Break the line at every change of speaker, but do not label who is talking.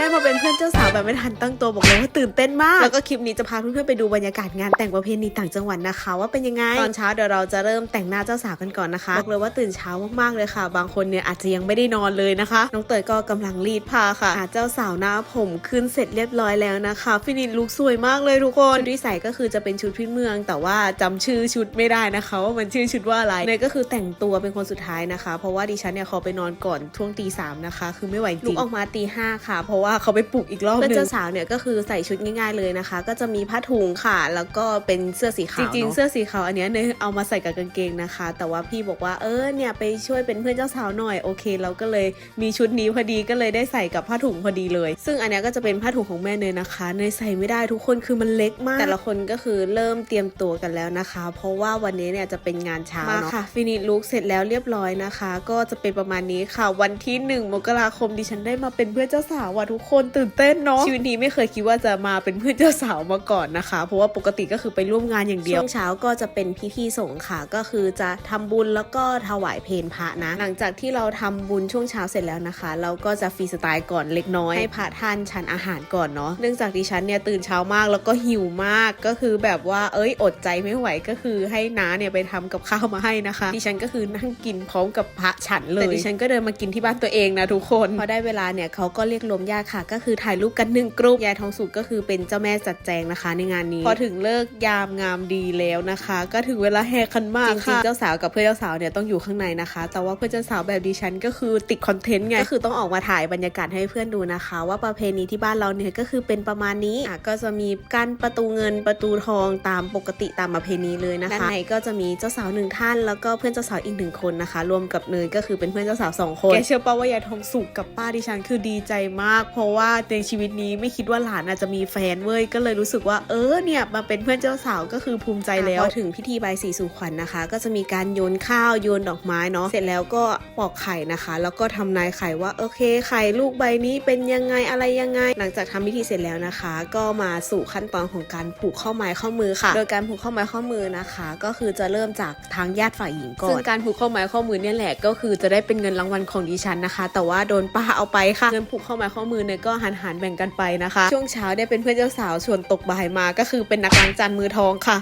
ได้มาเป็นเพื่อนเจ้าสาวแบบไม่ทันตั้งตัวบอกเลยว่าตื่นเต้นมาก แล้วก็คลิปนี้จะพาเพื่อนๆไปดูบรรยากาศงานแต่งประเพณีต่างจังหวัดนะคะ ว่าเป็นยังไง ตอนเช้าเดี๋ยวเราจะเริ่มแต่งหน้าเจ้าสาวกันก่อนนะคะบอกเลยว่าตื่นเช้ามากๆเลยค่ะ บางคนเนี่ยอาจจะยังไม่ได้นอนเลยนะคะ น้องเตยก็กำลังรีดผ้าค่ะหาเจ้าสาวหน้าผมขึ้นเสร็จเรียบร้อยแล้วนะคะฟินิชลุคสวยมากเลยทุกคนชุดที่ใส่ก็คือจะเป็นชุดพื้นเมือง แต่ว่าจำชื่อชุดไม่ได้นะคะว่ามันชื่อชุดว่าอะไรเนยก็คือแต่งตัวเป็นคนสุดท้ายนะคะ เพราะว่าดิฉันเนี่ยขอไปนอนก่อนช่วงตีสามนะคะ คือไม่ไหวจริงลุกออกมาตีห้าค่ะ เพราะว่าเขาไปปลุกอีกรอบนึงเจ้าสาวเนี่ยก็คือใส่ชุดง่ายๆเลยนะคะ ก็จะมีผ้าถุงค่ะ แล้วก็เป็นเสื้อสีขาวจริงๆเสื้อสีขาวอันเนี้ยเนยเอามาใส่กับกางเกงนะคะ แต่ว่าพี่บอกว่าเออเนี่ยไปช่วยเป็นเพื่อนเจ้าสาวหน่อยโอเคเราก็เลยมีชุดนี้พอดีก็เลยได้ใส่กับผ้าถุงพอดีเลย ซึ่งอันเนี้ยก็จะเป็นผ้าถุงของแม่เนยนะคะเนยใส่ไม่ได้ทุกคนคือมันเล็กมาก แต่ละคนก็คือเริ่มเตรียมตัวกันแล้วนะคะ เพราะว่าวันนี้เนี่ยจะเป็นงานเช้าเนาะค่ะฟินิชลุกเสร็จแล้วเรียบร้อยนะคะ ก็จะเป็นประมาณนี้ค่ะวันที่ 1 มกราคมดิฉันได้มาเป็นเพื่อนเจ้าสาวว่ะทุกคนตื่นเต้นเนาะชีวิตนี้ไม่เคยคิดว่าจะมาเป็นเพื่อนเจ้าสาวมาก่อนนะคะ เพราะว่าปกติก็คือไปร่วมงานอย่างเดียวช่วงเช้าก็จะเป็นพิธีสงฆ์ค่ะ ก็คือจะทำบุญแล้วก็ถวายเพลพระนะ หลังจากที่เราทำบุญช่วงเช้าเสร็จแล้วนะคะ เราก็จะฟรีสไตล์ก่อนเล็กน้อยให้พระท่านฉันอาหารก่อนเนาะเนื่องจากดิฉันเนี่ยตื่นเช้ามากแล้วก็หิวมากก็คือแบบว่าเอ้ยอดใจไม่ไหวก็คือให้น้าเนี่ยไปทำกับข้าวมาให้นะคะ ดิฉันก็คือนั่งกินพร้อมกับพระฉันเลยแต่ดิฉันก็เดินมากินที่บ้านตัวเองนะทุกคนพอได้เวลาเนี่ยเขาก็เรียกรวมญาติค่ะ ก็คือถ่ายรูปกันหนึ่งกรุ๊ปยายทองสุกก็คือเป็นเจ้าแม่จัดแจงนะคะ ในงานนี้ พอถึงเลิกยามงามดีแล้วนะคะ ก็ถึงเวลาแห่ขันหมากจริงๆเจ้าสาวกับเพื่อนเจ้าสาวเนี่ยต้องอยู่ข้างในนะคะ แต่ว่าเพื่อนเจ้าสาวแบบดิฉันก็คือติดคอนเทนต์ไงก็คือต้องออกมาถ่ายบรรยากาศให้เพื่อนดูนะคะ ว่าประเพณีที่บ้านเราเนี่ยก็คือเป็นประมาณนี้อะก็จะมีกั้นประตูเงินประตูทองตามปกติตามประเพณีเลยนะคะด้านในก็จะมีเจ้าสาวหนึ่งท่าน แล้วก็เพื่อนเจ้าสาวอีกหนึ่งคนนะคะ รวมกับเนยก็คือเป็นเพื่อนเจ้าสาวสองคนแกเชื่อป่าว่ายายทองสุกกับป้าดิฉันคือดีใจมากเพราะว่าในชีวิตนี้ไม่คิดว่าหลานอาจจะมีแฟนเว้ยก็เลยรู้สึกว่าเออเนี่ยมาเป็นเพื่อนเจ้าสาวก็คือภูมิใจแล้วพอถึงพิธีใบายสีสู่ขวัญนะคะ ก็จะมีการโยนข้าวโยนดอกไม้เนาะเสร็จแล้วก็ปอกไข่นะคะ แล้วก็ทำนายไข่ว่าโอเคไข่ลูกใบนี้เป็นยังไงอะไรยังไง หลังจากทำพิธีเสร็จแล้วนะคะ ก็มาสู่ขั้นตอนของการผูกข้อไม้ข้อมือค่ะ โดยการผูกข้อไม้ข้อมือนะคะ ก็คือจะเริ่มจากทางญาติฝ่ายหญิงก่อนซึ่งการผูกข้อไม้ข้อมือเนี่ยแหละก็คือจะได้เป็นเงินรางวัลของดิฉันนะคะ แต่ว่าโดนป้าเอาไปค่ะเงินผูกข้อไม้ข้อมือเนี่ยก็หันหันแบ่งกันไปนะคะ ช่วงเช้าเนี่ยเป็นเพื่อนเจ้าสาวส่วนตกบ่ายมาก็คือเป็นนักล้างจานมือทองค่ะ